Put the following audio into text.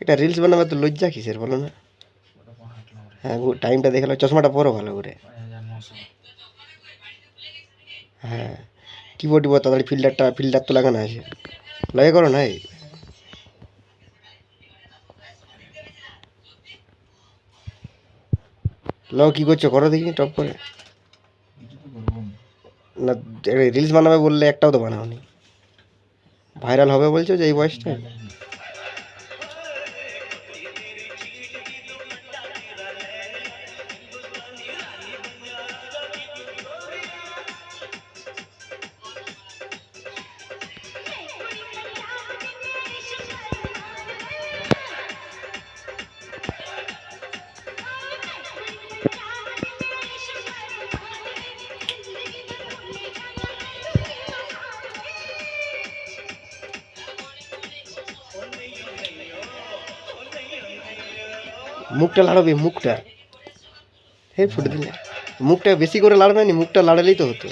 এটা রিলস বানাবে তো লজ্জা কিসের বলো না? হ্যাঁ টাইমটা দেখাল চশমাটা পরো ভালো করে। হ্যাঁ কিবোর্ড টিবোর্ড, তাড়াতাড়ি ফিল্টারটা ফিল্টার তো লাগানো আছে। লাগে করো না এই লাও, কি করছ? করো দেখি টপ করে। না রিলস বানাবে বললে একটাও তো বানাওনি। ভাইরাল হবে বলছো যে এই বয়সটা মুখটা লাড়াবে, মুখটা। হ্যাঁ ফুটে দিলে। মুখটা বেশি করে লাড়বে না, মুখটা লাড়ালেই তো হতো।